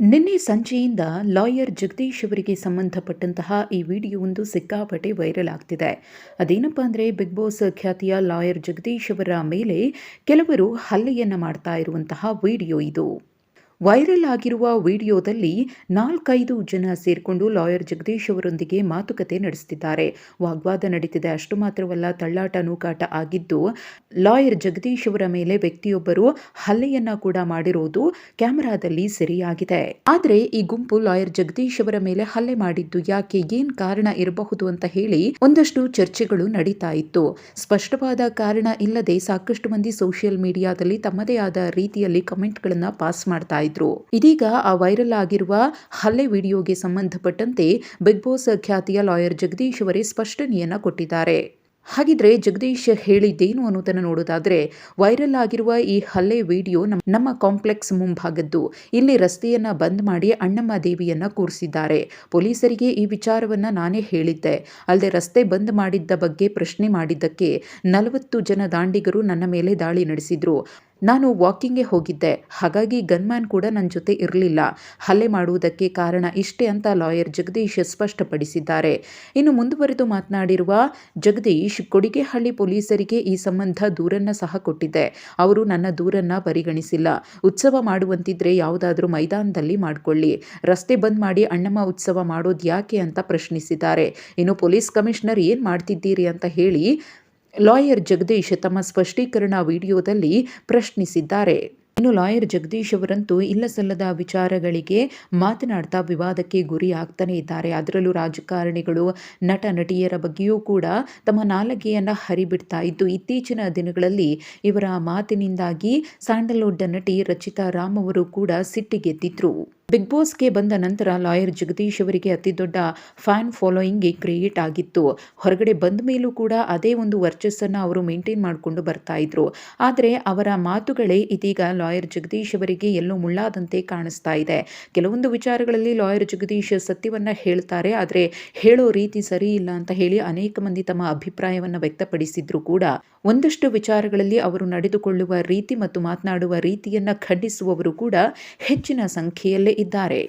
ನಿನ್ನೆ ಸಂಜೆಯಿಂದ ಲಾಯರ್ ಜಗದೀಶ್ ಅವರಿಗೆ ಸಂಬಂಧಪಟ್ಟಂತಹ ಈ ವಿಡಿಯೋ ಒಂದು ಸಿಕ್ಕಾಪಟ್ಟೆ ವೈರಲ್ ಆಗ್ತಿದೆ. ಅದೇನಪ್ಪ ಅಂದರೆ, ಬಿಗ್ ಬಾಸ್ ಖ್ಯಾತಿಯ ಲಾಯರ್ ಜಗದೀಶ್ ಅವರ ಮೇಲೆ ಕೆಲವರು ಹಲ್ಲೆಯನ್ನು ಮಾಡ್ತಾ ಇರುವಂತಹ ವಿಡಿಯೋ ಇದು. ವೈರಲ್ ಆಗಿರುವ ವಿಡಿಯೋದಲ್ಲಿ ನಾಲ್ಕೈದು ಜನ ಸೇರಿಕೊಂಡು ಲಾಯರ್ ಜಗದೀಶ್ ಅವರೊಂದಿಗೆ ಮಾತುಕತೆ ನಡೆಸುತ್ತಿದ್ದಾರೆ. ವಾಗ್ವಾದ ನಡೀತಿದೆ. ಅಷ್ಟು ಮಾತ್ರವಲ್ಲ, ತಳ್ಳಾಟ ನೂಕಾಟ ಆಗಿದ್ದು, ಲಾಯರ್ ಜಗದೀಶ್ ಅವರ ಮೇಲೆ ವ್ಯಕ್ತಿಯೊಬ್ಬರು ಹಲ್ಲೆಯನ್ನ ಕೂಡ ಮಾಡಿರುವುದು ಕ್ಯಾಮೆರಾದಲ್ಲಿ ಸೆರೆಯಾಗಿದೆ. ಆದರೆ ಈ ಗುಂಪು ಲಾಯರ್ ಜಗದೀಶ್ ಅವರ ಮೇಲೆ ಹಲ್ಲೆ ಮಾಡಿದ್ದು ಯಾಕೆ, ಏನ್ ಕಾರಣ ಇರಬಹುದು ಅಂತ ಹೇಳಿ ಒಂದಷ್ಟು ಚರ್ಚೆಗಳು ನಡೀತಾ ಇತ್ತು. ಸ್ಪಷ್ಟವಾದ ಕಾರಣ ಇಲ್ಲದೆ ಸಾಕಷ್ಟು ಮಂದಿ ಸೋಷಿಯಲ್ ಮೀಡಿಯಾದಲ್ಲಿ ತಮ್ಮದೇ ಆದ ರೀತಿಯಲ್ಲಿ ಕಮೆಂಟ್ಗಳನ್ನ ಪಾಸ್ ಮಾಡ್ತಾ ಇದ್ರು ಇದೀಗ ಆ ವೈರಲ್ ಆಗಿರುವ ಹಲ್ಲೆ ವಿಡಿಯೋಗೆ ಸಂಬಂಧಪಟ್ಟಂತೆ ಬಿಗ್ ಬಾಸ್ ಖ್ಯಾತಿಯ ಲಾಯರ್ ಜಗದೀಶ್ ಅವರೇ ಸ್ಪಷ್ಟನೆಯನ್ನ ಕೊಟ್ಟಿದ್ದಾರೆ. ಹಾಗಿದ್ರೆ ಜಗದೀಶ್ ಹೇಳಿದ್ದೇನು ಅನ್ನೋದನ್ನು ನೋಡೋದಾದ್ರೆ, ವೈರಲ್ ಆಗಿರುವ ಈ ಹಲ್ಲೆ ವಿಡಿಯೋ ನಮ್ಮ ಕಾಂಪ್ಲೆಕ್ಸ್ ಮುಂಭಾಗದ್ದು. ಇಲ್ಲಿ ರಸ್ತೆಯನ್ನ ಬಂದ್ ಮಾಡಿ ಅಣ್ಣಮ್ಮ ದೇವಿಯನ್ನ ಕೂರಿಸಿದ್ದಾರೆ. ಪೊಲೀಸರಿಗೆ ಈ ವಿಚಾರವನ್ನ ನಾನೇ ಹೇಳಿದ್ದೆ. ಅಲ್ಲದೆ ರಸ್ತೆ ಬಂದ್ ಮಾಡಿದ್ದ ಬಗ್ಗೆ ಪ್ರಶ್ನೆ ಮಾಡಿದ್ದಕ್ಕೆ ನಲವತ್ತು ಜನ ದಾಂಡಿಗರು ನನ್ನ ಮೇಲೆ ದಾಳಿ ನಡೆಸಿದ್ರು. ನಾನು ವಾಕಿಂಗ್ಗೆ ಹೋಗಿದ್ದೆ, ಹಾಗಾಗಿ ಗನ್ಮ್ಯಾನ್ ಕೂಡ ನನ್ನ ಜೊತೆ ಇರಲಿಲ್ಲ. ಹಲ್ಲೆ ಮಾಡುವುದಕ್ಕೆ ಕಾರಣ ಇಷ್ಟೇ ಅಂತ ಲಾಯರ್ ಜಗದೀಶ್ ಸ್ಪಷ್ಟಪಡಿಸಿದ್ದಾರೆ. ಇನ್ನು ಮುಂದುವರೆದು ಮಾತನಾಡಿರುವ ಜಗದೀಶ್, ಕೊಡಿಗೆಹಳ್ಳಿ ಪೊಲೀಸರಿಗೆ ಈ ಸಂಬಂಧ ದೂರನ್ನ ಸಹ ಕೊಟ್ಟಿದ್ದೆ ಅವರು ನನ್ನ ದೂರನ್ನ ಪರಿಗಣಿಸಿಲ್ಲ. ಉತ್ಸವ ಮಾಡುವಂತಿದ್ರೆ ಯಾವುದಾದ್ರೂ ಮೈದಾನದಲ್ಲಿ ಮಾಡಿಕೊಳ್ಳಿ. ರಸ್ತೆ ಬಂದ್ ಮಾಡಿ ಅಣ್ಣಮ್ಮ ಉತ್ಸವ ಮಾಡೋದು ಯಾಕೆ ಅಂತ ಪ್ರಶ್ನಿಸಿದ್ದಾರೆ. ಇನ್ನು ಪೊಲೀಸ್ ಕಮಿಷನರ್ ಏನು ಮಾಡ್ತಿದ್ದೀರಿ ಅಂತ ಹೇಳಿ ಲಾಯರ್ ಜಗದೀಶ್ ತಮ್ಮ ಸ್ಪಷ್ಟೀಕರಣ ವಿಡಿಯೋದಲ್ಲಿ ಪ್ರಶ್ನಿಸಿದ್ದಾರೆ. ಇನ್ನು ಲಾಯರ್ ಜಗದೀಶ್ ಅವರಂತೂ ಇಲ್ಲ ಸಲ್ಲದ ವಿಚಾರಗಳಿಗೆ ಮಾತನಾಡ್ತಾ ವಿವಾದಕ್ಕೆ ಗುರಿ ಇದ್ದಾರೆ. ಅದರಲ್ಲೂ ರಾಜಕಾರಣಿಗಳು, ನಟ, ನಟಿಯರ ಬಗ್ಗೆಯೂ ಕೂಡ ತಮ್ಮ ನಾಲಗೆಯನ್ನು ಹರಿಬಿಡ್ತಾ ಇದ್ದು, ಇತ್ತೀಚಿನ ದಿನಗಳಲ್ಲಿ ಇವರ ಮಾತಿನಿಂದಾಗಿ ಸ್ಯಾಂಡಲ್ವುಡ್ ನಟಿ ರಚಿತಾ ರಾಮ್ ಅವರು ಕೂಡ ಸಿಟ್ಟಿಗೆದ್ದಿದ್ರು. ಬಿಗ್ ಬಾಸ್ಗೆ ಬಂದ ನಂತರ ಲಾಯರ್ ಜಗದೀಶ್ ಅವರಿಗೆ ಅತಿ ದೊಡ್ಡ ಫ್ಯಾನ್ ಫಾಲೋಯಿಂಗ್ ಕ್ರಿಯೇಟ್ ಆಗಿತ್ತು. ಹೊರಗಡೆ ಬಂದ ಮೇಲೂ ಕೂಡ ಅದೇ ಒಂದು ವರ್ಚಸ್ಸನ್ನು ಅವರು ಮೇಂಟೈನ್ ಮಾಡಿಕೊಂಡು ಬರ್ತಾ ಇದ್ರು. ಆದರೆ ಅವರ ಮಾತುಗಳೇ ಇದೀಗ ಲಾಯರ್ ಜಗದೀಶ್ ಅವರಿಗೆ ಎಲ್ಲೋ ಮುಳ್ಳಾದಂತೆ ಕಾಣಿಸ್ತಾ ಇದೆ. ಕೆಲವೊಂದು ವಿಚಾರಗಳಲ್ಲಿ ಲಾಯರ್ ಜಗದೀಶ್ ಸತ್ಯವನ್ನು ಹೇಳ್ತಾರೆ. ಆದರೆ ಹೇಳೋ ರೀತಿ ಸರಿ ಇಲ್ಲ ಅಂತ ಹೇಳಿ ಅನೇಕ ಮಂದಿ ತಮ್ಮ ಅಭಿಪ್ರಾಯವನ್ನು ವ್ಯಕ್ತಪಡಿಸಿದ್ರು ಕೂಡ. ಒಂದಷ್ಟು ವಿಚಾರಗಳಲ್ಲಿ ಅವರು ನಡೆದುಕೊಳ್ಳುವ ರೀತಿ ಮತ್ತು ಮಾತನಾಡುವ ರೀತಿಯನ್ನು ಖಂಡಿಸುವವರು ಕೂಡ ಹೆಚ್ಚಿನ ಸಂಖ್ಯೆಯಲ್ಲೇ ಇದ್ದಾರೆ.